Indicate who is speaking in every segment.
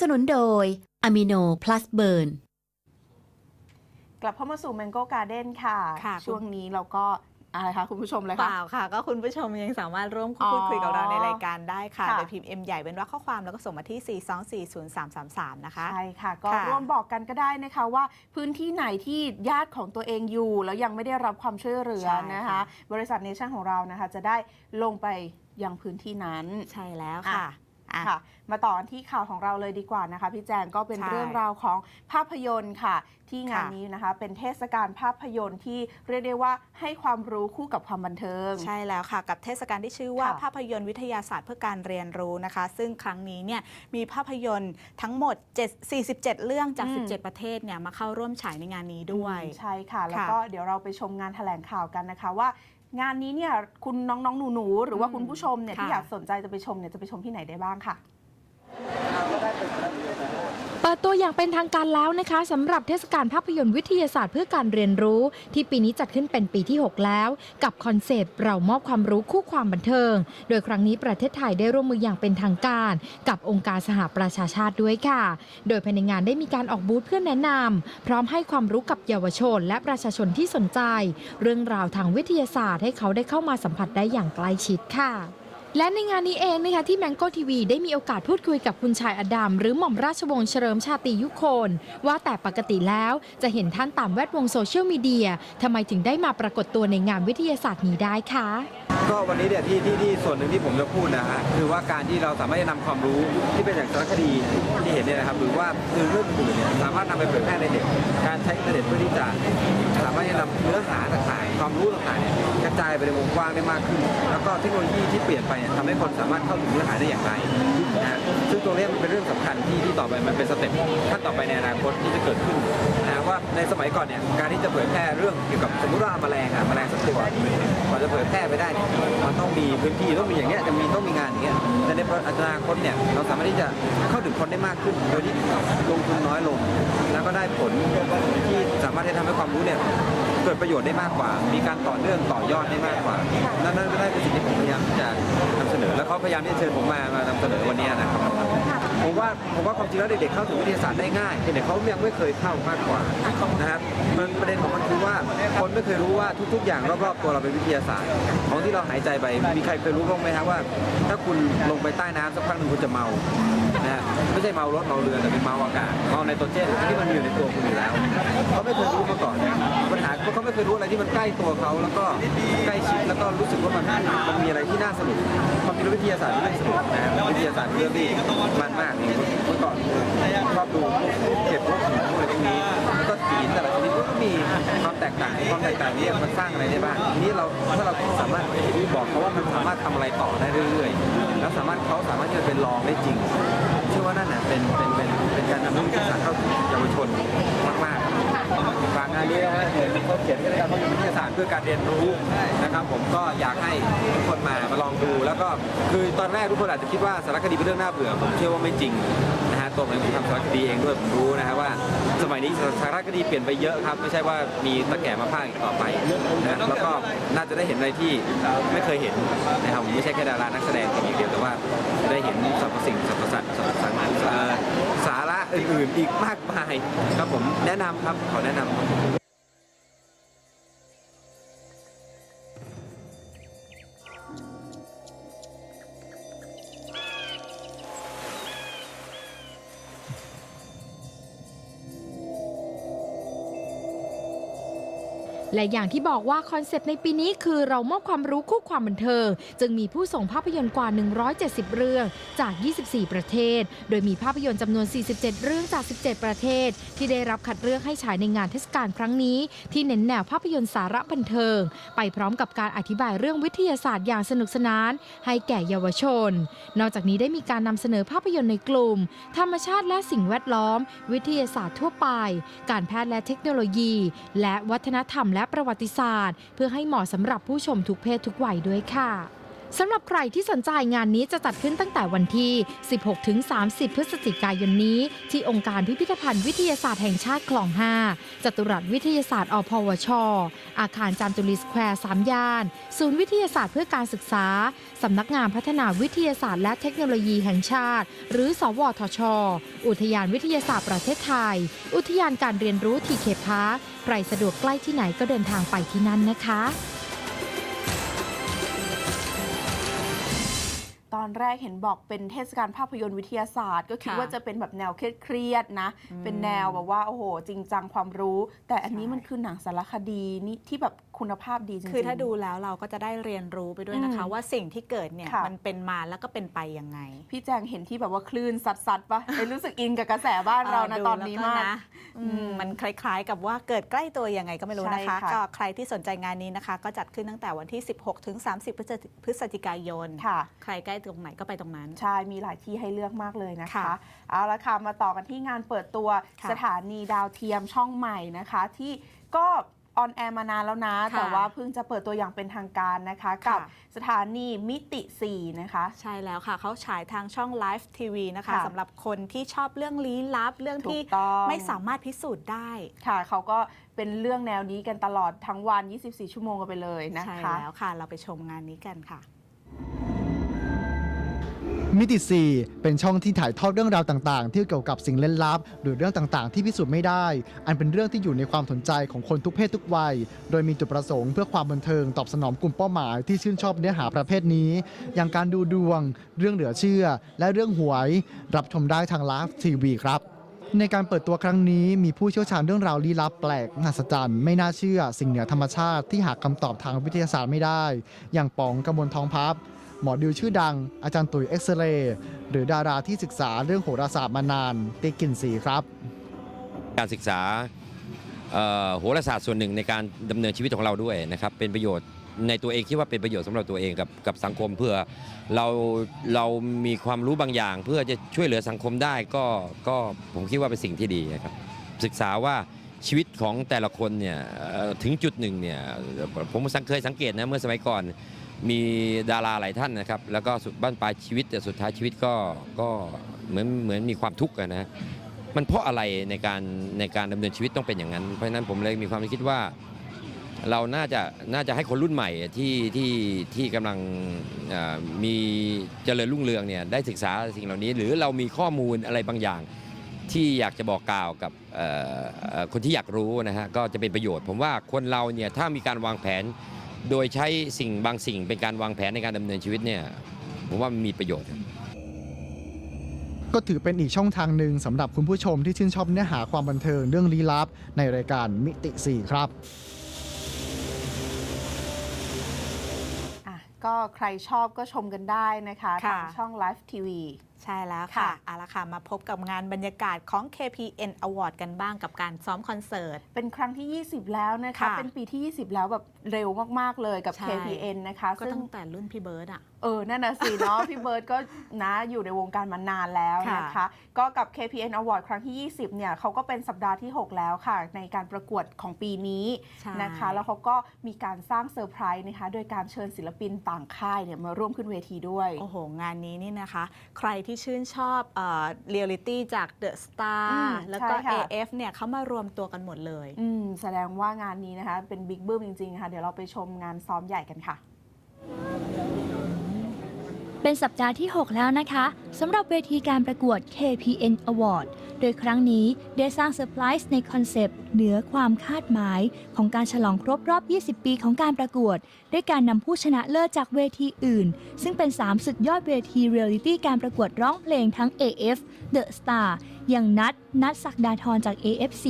Speaker 1: สนุนโดยอะมิโนพลัสเบิร์น
Speaker 2: กลับเข้ามาสู่ Mango Garden ค่ะ
Speaker 3: ค่ะ
Speaker 2: ช่วงนี้เราก็อะไรคะคุณผู้ชมเลย
Speaker 3: เป
Speaker 2: ค่ะ
Speaker 3: ล่าค่ะ ก็คุณผู้ชมยังสามารถร่วม
Speaker 2: อ๋อ
Speaker 3: พูดคุยกับเราในรายการได้ค่ะ
Speaker 2: ค่ะ
Speaker 3: โดยพิมพ์ M ใหญ่เป็นว่าข้อความแล้วก็ส่งมาที่ 4240333 นะคะ
Speaker 2: ใช่ค่ะ ก็
Speaker 3: ค่ะ
Speaker 2: ร่วมบอกกันก็ได้นะคะว่าพื้นที่ไหนที่ญาติของตัวเองอยู่ แล้วยังไม่ได้รับความช่วยเหลือ
Speaker 3: ใช่
Speaker 2: นะคะ
Speaker 3: ค่ะ
Speaker 2: บริษัทเนชั่นของเรานะคะ จะได้ลงไปยังพื้นที่นั้น
Speaker 3: ใช่แล้วค่ะ อะ
Speaker 2: ค่ะ มาต่อกันที่ข่าวของเราเลยดีกว่านะคะพี่แจงก็เป็น
Speaker 3: ใช่
Speaker 2: เรื่องราวของภาพยนตร์ค่ะ ที่งาน
Speaker 3: ค่ะ
Speaker 2: นี้นะคะ เป็นเทศกาลภาพยนตร์ที่เรียกได้ว่าให้ความรู้คู่กับความบันเทิง
Speaker 3: ใช่แล้วค่ะ กับเทศกาลที่ชื่อว่า
Speaker 2: ค่ะ
Speaker 3: ภาพยนตร์วิทยาศาสตร์เพื่อการเรียนรู้นะคะ ซึ่งครั้งนี้เนี่ยมีภาพยนตร์ทั้งหมด7 47 เรื่องจาก
Speaker 2: อืม
Speaker 3: 17 ประเทศเนี่ยมาเข้าร่วมฉายในงานนี้ด้วย
Speaker 2: อืมใช่ค่ะ แล้ว
Speaker 3: ค่ะ
Speaker 2: ก็เดี๋ยวเราไปชมงานแถลงข่าวกันนะคะว่า งานนี้เนี่ยคุณน้องๆหนูๆหรือว่าคุณผู้ชมเนี่ย
Speaker 3: ค่ะ
Speaker 2: ที่อยากสนใจจะไปชมเนี่ยจะไปชมที่ไหนได้บ้างค่ะ
Speaker 4: เปิดตัวอย่างเป็นทางการแล้วนะคะสำหรับเทศกาลภาพยนตร์วิทยาศาสตร์เพื่อการเรียนรู้ ที่ปีนี้จัดขึ้นเป็นปีที่ 6 แล้ว กับคอนเซปต์เรามอบความรู้คู่ความบันเทิง โดยครั้งนี้ประเทศไทยได้ร่วมมืออย่างเป็นทางการ กับองค์การสหประชาชาติด้วยค่ะ โดยภายในงานได้มีการออกบูธเพื่อแนะนำพร้อมให้ความรู้กับเยาวชน และประชาชนที่สนใจ เรื่องราวทางวิทยาศาสตร์ให้เขาได้เข้ามาสัมผัสได้อย่างใกล้ชิดค่ะ และในงานนี้เองนะคะที่แมงโก้ทีวีได้มีโอกาสพูดคุยกับคุณชายอดัมหรือหม่อมราชวงศ์เฉลิมชาตรียุคน ว่าแต่ปกติแล้วจะเห็นท่านตามแวดวงโซเชียลมีเดียทำไมถึงได้มาปรากฏตัวในงานวิทยาศาสตร์นี้ได้คะ
Speaker 5: ก็วันนี้เนี่ยที่ที่ที่ส่วนหนึ่งที่ผมจะพูดนะฮะคือว่าการที่เราสามารถจะนำความรู้ที่เป็นจากสารคดีที่เห็นเนี่ยนะครับหรือว่าคือเรื่องอื่นเนี่ยสามารถนำไปเผยแพร่ในเด็กการใช้อินเทอร์เน็ตเพื่อที่จะสามารถจะนำเนื้อหาต่างๆความรู้ต่างๆเนี่ยกระจายไปในวงกว้างได้มากขึ้น แล้วก็เทคโนโลยีที่เปลี่ยนไปเนี่ยทำให้คนสามารถเข้าถึงเนื้อหาได้อย่างไรนะฮะซึ่งตรงเนี้มันเป็นเรื่องสำคัญที่ที่ต่อไปมันเป็นสเต็ปขั้นต่อไปในอนาคตที่จะเกิดขึ้นนะฮะว่าในสมัยก่อนเนี่ยการที่จะเผยแพร่เรื่องเกี่ยวกับสมมติว่าแมลงอะแมลงสักตัวก่อนจะเผยแพร่ไปได้เนี่ยมันต้องมีพื้นที่ต้องมีอย่างเงี้ยจะมีต้องมี อย่างเงี้ยแต่ในาคตเนี่ยเราสามารถที่จะเข้าถึงคนได้มากขึ้น โดยที่ลงทุนน้อยลง แล้วก็ได้ผลที่สามารถที่ทำให้ความรู้เนี่ยเกิดประโยชน์ได้มากกว่า มีการต่อเนื่องต่อยอดได้มากกว่า นั่นนั่นก็ได้เป็นสิ่งที่ผมพยายามจะนำเสนอ แล้วเขาพยายามที่จะเชิญผมมามานำเสนอวันนี้นะครับผมว่าผมว่าความจริงแล้วเด็กๆเข้าถึงวิทยาศาสตร์ได้ง่ายแต่เด็กเขายังไม่เคยเข้ามากกว่านะครับประเด็นของมันคือว่า ไม่เคยรู้ว่าทุก ๆ อย่างรอบๆตัวเราเป็นวิทยาศาสตร์ของที่เราหายใจไปมีใครเคยรู้บ้างไหมครับว่า ถ้าคุณลงไปใต้น้ำสักพักหนึ่งคุณจะเมานะฮะไม่ใช่เมารถเมาเรือแต่เป็นเมาอากาศเมาไนโตรเจนที่มันอยู่ในตัวคุณอยู่แล้วเขาไม่เคยรู้มาก่อนปัญหาคือเขาไม่เคยรู้อะไรที่มันใกล้ตัวเขาแล้วก็ใกล้ชิดแล้วก็รู้สึกว่ามันมันมีอะไรที่น่าสนุกความจริงแล้วิทยาศาสตร์เป็นเรื่องสนุกนะฮะวิทยาศาสตร์เป็นเรื่องที่มันมากเมื่อก่อนชอบดูเก็บพวกหินพวกอะไรพวกนี้ก็หินแต่ละชนิดก็มีความแตก ต่างความแตกต่างนี้มันสร้างอะไรได้บ้างทีนี้เราถ้าเราสามารถบอกเขาว่ามันสามารถทำอะไรต่อได้เรื่อยๆ แล้วสามารถเขาสามารถที่จะเป็นรองได้จริง เชื่อว่านั่นน่ะเป็นเป็นเป็นเป็นการนำเรื่องวิทยาศาสตร์เข้าถึงเยาวชนมากๆฝากงานนี้นะฮะเห็นเขาเขียนกันนะครับว่าวิทยาศาสตร์เพื่อการเรียนรู้นะครับ ผมก็อยากให้ทุกคนมามาลองดู แล้วก็คือตอนแรกทุกคนอาจจะคิดว่าสารคดีเป็นเรื่องน่าเบื่อผมเชื่อว่าไม่จริง ตัวผมเองผมทำสารคดีเองด้วยผมรู้นะครับว่า สมัยนี้สารคดีเปลี่ยนไปเยอะครับ ไม่ใช่ว่ามีตะแก่มาพากย์อีกต่อไปนะแล้วก็น่าจะได้เห็นอะไรที่ไม่เคยเห็นนะครับผมไม่ใช่แค่ดารานักแสดงเพียงอย่างเดียวแต่ว่าได้เห็นสรรพสิ่งสรรพสัตว์สรรพสัตว์สาระอื่นๆอีกมากมายครับผมแนะนำครับขอแนะนำ
Speaker 4: และอย่างที่บอกว่าคอนเซปต์ในปีนี้คือเรามอบความรู้คู่ความบันเทิง จึงมีผู้ส่งภาพยนตร์กว่า 170 เรื่องจาก 24 ประเทศ โดยมีภาพยนตร์จำนวน 47 เรื่องจาก 17 ประเทศ ที่ได้รับคัดเลือกให้ฉายในงานเทศกาลครั้งนี้ ที่เน้นแนวภาพยนตร์สาระบันเทิง ไปพร้อมกับการอธิบายเรื่องวิทยาศาสตร์อย่างสนุกสนาน ให้แก่เยาวชน นอกจากนี้ได้มีการนำเสนอภาพยนตร์ในกลุ่ม ธรรมชาติและสิ่งแวดล้อม วิทยาศาสตร์ทั่วไป การแพทย์และเทคโนโลยี และวัฒนธรรมและประวัติศาสตร์ เพื่อให้เหมาะสำหรับผู้ชมทุกเพศทุกวัยด้วยค่ะ สำหรับใครที่สนใจงานนี้จะจัดขึ้นตั้งแต่วันที่ 16-30 พฤศจิกายนนี้ ที่องค์การพิพิธภัณฑ์วิทยาศาสตร์แห่งชาติคลอง 5 จตุรัสวิทยาศาสตร์อพวช อาคารจามจุรีสแควร์สามย่าน ศูนย์วิทยาศาสตร์เพื่อการศึกษา สำนักงานพัฒนาวิทยาศาสตร์และเทคโนโลยีแห่งชาติ หรือ สวทช อุทยานวิทยาศาสตร์ประเทศไทย อุทยานการเรียนรู้ทีเคพาร์คใครสะดวกใกล้ที่ไหนก็เดินทางไปที่นั่นนะคะ
Speaker 2: อนแรกเห็นบอกเป็นเทศกาลภาพยนตร์วิทยาศาสตร์ ก็คิด
Speaker 3: ค่ะ
Speaker 2: ว่าจะเป็นแบบแนวเครียดๆนะ เป็นแนวแบบว่าโอ้โห จริงจังความรู้ แต่อันนี้
Speaker 3: ใช่
Speaker 2: มันคือหนังสารคดีนี่ที่แบบคุณภาพดีจริงๆ
Speaker 3: คือถ้าดูแล้วเราก็จะได้เรียนรู้ไปด้วยนะคะ
Speaker 2: อืม
Speaker 3: ว่าสิ่งที่เกิดเนี่ย
Speaker 2: ค่ะ
Speaker 3: มันเป็นมาแล้วก็เป็นไปยังไง
Speaker 2: พี่แจงเห็นที่แบบว่าคลื่นซัดๆปะไอ้รู้สึกอินกับกระแสบ้านเรานะ
Speaker 3: ดู
Speaker 2: ตอนนี้
Speaker 3: แล้ว
Speaker 2: มาก
Speaker 3: นะอืม
Speaker 2: อืม
Speaker 3: มันคล้ายๆ กับว่าเกิดใกล้ตัวยังไงก็ไม่รู้นะคะ
Speaker 2: ใช่ค่ะ
Speaker 3: ก็ใครที่สนใจงานนี้นะคะ ก็จัดขึ้นตั้งแต่วันที่ 16 ถึง 30 พฤศจิพฤศจิกายน
Speaker 2: ค่ะ
Speaker 3: ใครใกล้ตรงไหนก็ไปตรงนั้น
Speaker 2: ใช่ มีหลายที่ให้เลือกมากเลยนะคะ
Speaker 3: ค่ะ
Speaker 2: เอาละค่ะ มาต่อกันที่งานเปิดตัว
Speaker 3: ค่ะ
Speaker 2: สถานีดาวเทียมช่องใหม่นะคะ ที่ก็ออนแอร์มานานแล้วนะ
Speaker 3: ค่ะ
Speaker 2: แต่ว่าเพิ่งจะเปิดตัวอย่างเป็นทางการนะคะ กับ
Speaker 3: ค่ะ
Speaker 2: สถานีมิติ 4 นะคะ
Speaker 3: ใช่แล้วค่ะ เขาฉายทางช่อง Live TV นะคะ
Speaker 2: ค่ะ
Speaker 3: สำหรับคนที่ชอบเรื่องลี้ลับ เรื่อง
Speaker 2: ถู
Speaker 3: ที่
Speaker 2: กต้อง
Speaker 3: ไม่สามารถพิสูจน์ได้
Speaker 2: ค่ะ เขาก็เป็นเรื่องแนวนี้กันตลอดทั้งวัน 24 ชั่วโมงกันไปเลยนะ
Speaker 3: ใช่
Speaker 2: คะ
Speaker 3: แล้วค่ะ เราไปชมงานนี้กันค่ะ
Speaker 6: มิติ4เป็นช่องที่ถ่ายทอดเรื่องราวต่างๆ ที่เกี่ยวกับสิ่งเล่นลับ หรือเรื่องต่างๆ ที่พิสูจน์ไม่ได้ อันเป็นเรื่องที่อยู่ในความสนใจของคนทุกเพศทุกวัย โดยมีจุดประสงค์เพื่อความบันเทิงตอบสนองกลุ่มเป้าหมายที่ชื่นชอบเนื้อหาประเภทนี้ อย่างการดูดวง เรื่องเหลือเชื่อ และเรื่องหวย รับชมได้ทางไลฟ์ทีวีครับในการเปิดตัวครั้งนี้มีผู้เชี่ยวชาญเรื่องราวลี้ลับแปลกมหัศจรรย์ไม่น่าเชื่อ สิ่งเหนือธรรมชาติที่หาคำตอบทางวิทยาศาสตร์ไม่ได้ อย่างป๋องกระมวลทองพับ หมอดิวชื่อดัง อาจารย์ตุ๋ยเอ็กซเรย์หรือดาราที่ศึกษาเรื่องโหราศาสตร์มานานติ๊กกลินสีครับ
Speaker 7: การศึกษาเอ่อโหราศาสตร์ส่วนหนึ่งในการดำเนินชีวิตของเราด้วยนะครับ เป็นประโยชน์ในตัวเองคิดว่าเป็นประโยชน์สำหรับตัวเองกับกับสังคมเพื่อเราเรามีความรู้บางอย่าง เพื่อจะช่วยเหลือสังคมได้ก็ก็ผมคิดว่าเป็นสิ่งที่ดีนะครับศึกษาว่าชีวิตของแต่ละคนเนี่ยเอ่อถึงจุดหนึ่งเนี่ยผมสังเคยสังเกตนะเมื่อสมัยก่อน มีดาราหลายท่านนะครับ แล้วก็สุดบ้านปลายชีวิตแต่สุดท้ายชีวิตก็ก็เหมือนเหมือนมีความทุกข์นะมันเพราะอะไรในการในการดำเนินชีวิตต้องเป็นอย่างนั้น เพราะฉะนั้นผมเลยมีความคิดว่า เราน่าจะน่าจะให้คนรุ่นใหม่ที่ที่ที่กำลังมีเจริญรุ่งเรืองเนี่ยได้ศึกษาสิ่งเหล่านี้ หรือเรามีข้อมูลอะไรบางอย่างที่อยากจะบอกกล่าวกับคนที่อยากรู้นะฮะก็จะเป็นประโยชน์ ผมว่าคนเราเนี่ยถ้ามีการวางแผน โดยใช้สิ่งบางสิ่งเป็นการวางแผนในการดำเนินชีวิตเนี่ยผมว่ามันมีประโยชน์
Speaker 6: ก็ถือเป็นอีกช่องทางหนึ่งสำหรับคุณผู้ชมที่ชื่นชอบเนื้อหาความบันเทิงเรื่องลี้ลับ ในรายการมิติ 4 ครับ
Speaker 2: อะก็ใครชอบก็ชมกันได้นะคะ
Speaker 3: ค่ะ
Speaker 2: ทางช่อง Live TV
Speaker 3: ใช่แล้ว
Speaker 2: ค่ะ
Speaker 3: ค่ะ เอาละค่ะ มาพบกับงานบรรยากาศของ KPN Award กันบ้างกับการซ้อมคอนเสิร์ต
Speaker 2: เป็นครั้งที่ 20 แล้วนะคะ
Speaker 3: ค่ะ
Speaker 2: เป็นปีที่ 20 แล้วแบบเร็วมาก ๆ เลยกับ
Speaker 3: ใช่
Speaker 2: KPN นะคะ
Speaker 3: ก็
Speaker 2: ซึ่ง
Speaker 3: ตั้งแต่รุ่นพี่เบิร์ดอะ
Speaker 2: เออ นั่นน่ะสิเนาะ พี่เบิร์ดก็นะอยู่ในวงการมานานแล้วนะคะ
Speaker 3: ค่ะ
Speaker 2: ก็กับ KPN Award ครั้งที่ 20 เนี่ยเขาก็เป็นสัปดาห์ที่ 6 แล้วค่ะ ในการประกวดของปีนี้
Speaker 3: ใช่
Speaker 2: นะคะ แล้วเขาก็มีการสร้างเซอร์ไพรส์นะคะ โดยการเชิญศิลปินต่างค่ายเนี่ยมาร่วมขึ้นเวทีด้วย
Speaker 3: โอ้โห งานนี้นี่นะคะ ใครที่ชื่นชอบเรียลิตี้จาก The
Speaker 2: อืม
Speaker 3: Star แล้วก็
Speaker 2: ใช่ค่ะ
Speaker 3: AF เนี่ยเขามารวมตัวกันหมดเลย
Speaker 2: อืมแสดงว่างานนี้นะคะ เป็นบิ๊กบึ้มจริง ๆ ค่ะ เดี๋ยวเราไปชมงานซ้อมใหญ่กันค่ะ
Speaker 1: เป็นสัปดาห์ที่ 6 แล้วนะคะสำหรับเวทีการประกวด KPN Award โดยครั้งนี้ได้สร้างเซอร์ไพรส์ในคอนเซปต์เหนือความคาดหมาย ของการฉลองครบรอบ 20 ปีของการประกวด ด้วยการนำผู้ชนะเลิศจากเวทีอื่น ซึ่งเป็น 3 สุดยอดเวทีเรียลลิตี้การประกวดร้องเพลงทั้ง AF The Star อย่างนัดนัดศักดาธรจาก AF4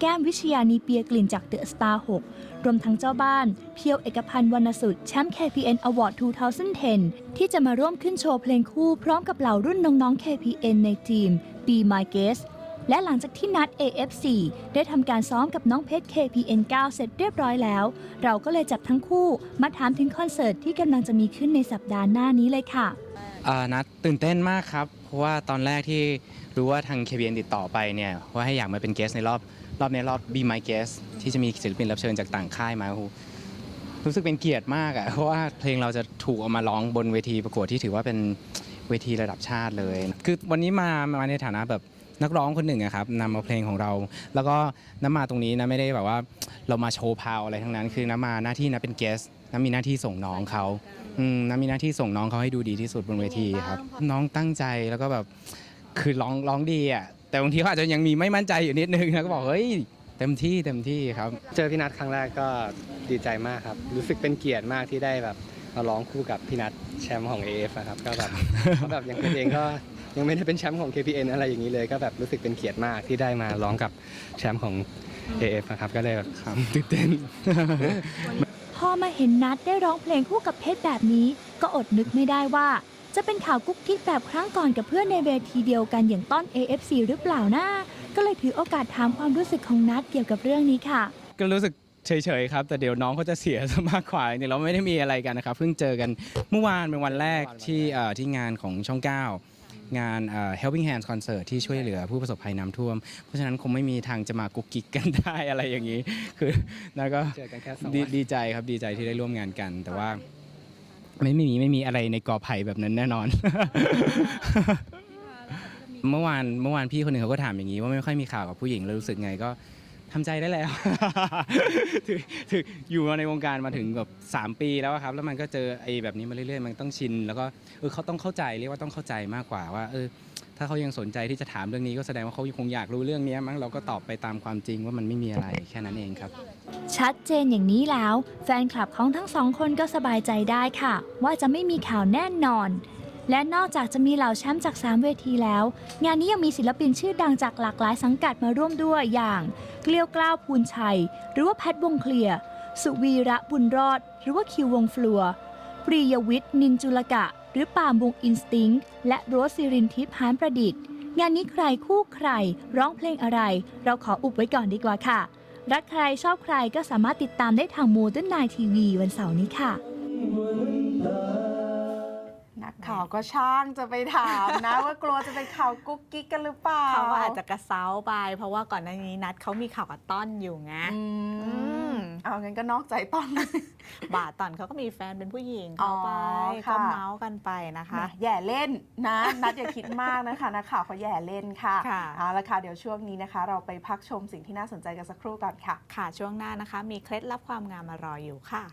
Speaker 1: แก้มวิชยานีเปียกลิ่นจาก The Star 6รวมทั้งเจ้าบ้าน เพียวเอกพันธ์วรรณสุดแชมป์ KPN Award 2010 ที่จะมาร่วมขึ้นโชว์เพลงคู่พร้อมกับเหล่ารุ่นน้องๆ KPN ในทีม Be My Guest และหลังจากที่นัด AF4 ได้ทำการซ้อมกับน้องเพชร KPN 9 เสร็จเรียบร้อยแล้ว เราก็เลยจับทั้งคู่มาถามถึงคอนเสิร์ตที่กำลังจะมีขึ้นในสัปดาห์หน้านี้เลยค่ะ
Speaker 8: นัดตื่นเต้นมากครับ ราะว่าตอนแรกที่รู้ว่าทาง KBN ติดต่อไปเนี่ยว่าให้อยากมาเป็นเกสในรอบรอบในรอบ Be My Guest ที่จะมีศิลปินรับเชิญจากต่างค่ายมาโอ้โหรู้สึกเป็นเกียรติมากอะเพราะว่าเพลงเราจะถูกเอามาร้องบนเวทีประกวดที่ถือว่าเป็นเวทีระดับชาติเลย คือวันนี้มามาในฐานะแบบนักร้องคนหนึ่งอะครับนำเอาเพลงของเรา แล้วก็น้ำมาตรงนี้นะไม่ได้แบบว่าเรามาโชว์พาวอะไรทั้งนั้น คือน้ำมาหน้าที่นะเป็นเกส น้ำมีหน้าที่ส่งน้องเขาอืมน้ำมีหน้าที่ส่งน้องเขาให้ดูดีที่สุดบนเวทีครับ น้องตั้งใจแล้วก็แบบคือร้องร้องดีอะแต่บางทีเขาอาจจะยังมีไม่มั่นใจอยู่นิดนึงแล้วก็บอกเฮ้ยเต็มที่เต็มที่ครับ
Speaker 9: เจอพี่นัทครั้งแรกก็ดีใจมากครับ รู้สึกเป็นเกียรติมากที่ได้แบบมาร้องคู่กับพี่นัทแชมป์ของ AF อะครับก็แบบเพราะแบบอย่างเป็นเองก็ยังไม่ได้เป็นแชมป์ของ KPN อะไรอย่างนี้เลย ก็แบบรู้สึกเป็นเกียรติมากที่ได้มาร้องกับแชมป์ของ AF นะครับก็เลยแบบตื่นเต้น
Speaker 1: พอมาเห็นนัดได้ร้องเพลงคู่กับเพชรแบบนี้ ก็อดนึกไม่ได้ว่า จะเป็นข่าวกุ๊กกิ๊กแบบครั้งก่อนกับเพื่อนในเวทีเดียวกันอย่างต้น AFC หรือเปล่านะก็เลยถือโอกาสถามความรู้สึกของนัดเกี่ยวกับเรื่องนี้ค่ะ
Speaker 8: ก็รู้สึกเฉยๆครับ แต่เดี๋ยวน้องเขาจะเสียซะมากกว่าเนี่ยเราไม่ได้มีอะไรกันนะครับเพิ่งเจอกันเมื่อวานเป็นวันแรกที่เอ่อที่งานของช่อง9 งานเอ่อ Helping Hands Concert ที่ช่วยเหลือผู้ประสบภัยน้ำท่วม เพราะฉะนั้นคงไม่มีทางจะมากุ๊กกิ๊กกันได้อะไรอย่างนี้ คือแล้วก็
Speaker 9: เจอกันแค่สอง
Speaker 8: ดี
Speaker 9: วัน
Speaker 8: ดีใจครับดีใจที่ได้ร่วมงานกัน แต่ว่าไม่ไม่มีไม่มีอะไรในกอไผ่แบบนั้นแน่นอน เมื่อวานเมื่อวานพี่คนหนึ่งเขาก็ถามอย่างนี้ว่าไม่ค่อยมีข่าวกับผู้หญิงแล้วรู้สึกไงก็ ทำใจได้แล้ว ถือถืออยู่มาในวงการมาถึงแบบ3 ปีแล้วอะครับ แล้วมันก็เจอไอ้แบบนี้มาเรื่อยๆ มันต้องชิน แล้วก็เออเขาต้องเข้าใจเรียกว่าต้องเข้าใจมากกว่าว่าเออถ้าเขายังสนใจที่จะถามเรื่องนี้ก็แสดงว่าเขาคงอยากรู้เรื่องนี้มั้งเราก็ตอบไปตามความจริงว่ามันไม่มีอะไรแค่นั้นเองครับ
Speaker 1: ชัดเจนอย่างนี้แล้ว แฟนคลับของทั้งสองคนก็สบายใจได้ค่ะ ว่าจะไม่มีข่าวแน่นอน และนอกจากจะมีเหล่าแชมป์จาก 3 เวทีแล้ว งานนี้ยังมีศิลปินชื่อดังจากหลากหลายสังกัดมาร่วมด้วยอย่างเกลียวกล้าวภูลชัย หรือว่าแพทวงเคลียร์สุวีระบุญรอด หรือว่าคิววงฟลัวปรียวิทย์นินจุลกะ หรือปามวงอินสติ้งและโรสซิรินทิพย์หานประดิษฐ์ งานนี้ใครคู่ใคร ร้องเพลงอะไร เราขออุบไว้ก่อนดีกว่าค่ะ รักใครชอบใครก็สามารถติดตามได้ทางโมเดิร์นไนทีวีวันเสาร์นี้ค่ะ
Speaker 2: ข่าวก็ช่างจะไปถามนะ ว่ากลัวจะเป็นข่าวกุ๊กกิ๊กกันหรือเปล่า
Speaker 3: เขาก็อาจจะกระเซ้าไป เพราะว่าก่อนหน้านี้นัดเขามีข่าวกับต้อนอยู่ไง
Speaker 2: อื
Speaker 3: อื
Speaker 2: ม
Speaker 3: ม
Speaker 2: เอางั้นก็นอกใจต้น
Speaker 3: บาตอนเขาก็มีแฟนเป็นผู้หญิงเขาไป
Speaker 2: อ๋อ
Speaker 3: ก็
Speaker 2: ค่ะ
Speaker 3: เมาส์กันไปนะคะ
Speaker 2: นะแย่เล่นนะนัดอย่าคิดมากนะคะนักข่าวเขาแย่เล่นค่ะ
Speaker 3: ค่ะ
Speaker 2: เอาละค่ะเดี๋ยวช่วงนี้นะคะ เราไปพักชมสิ่งที่น่าสนใจกันสักครู่ก่อนค่ะ
Speaker 3: ค่ะช่วงหน้านะคะ มีเคล็ดลับความงามมารออยู่ค่ะ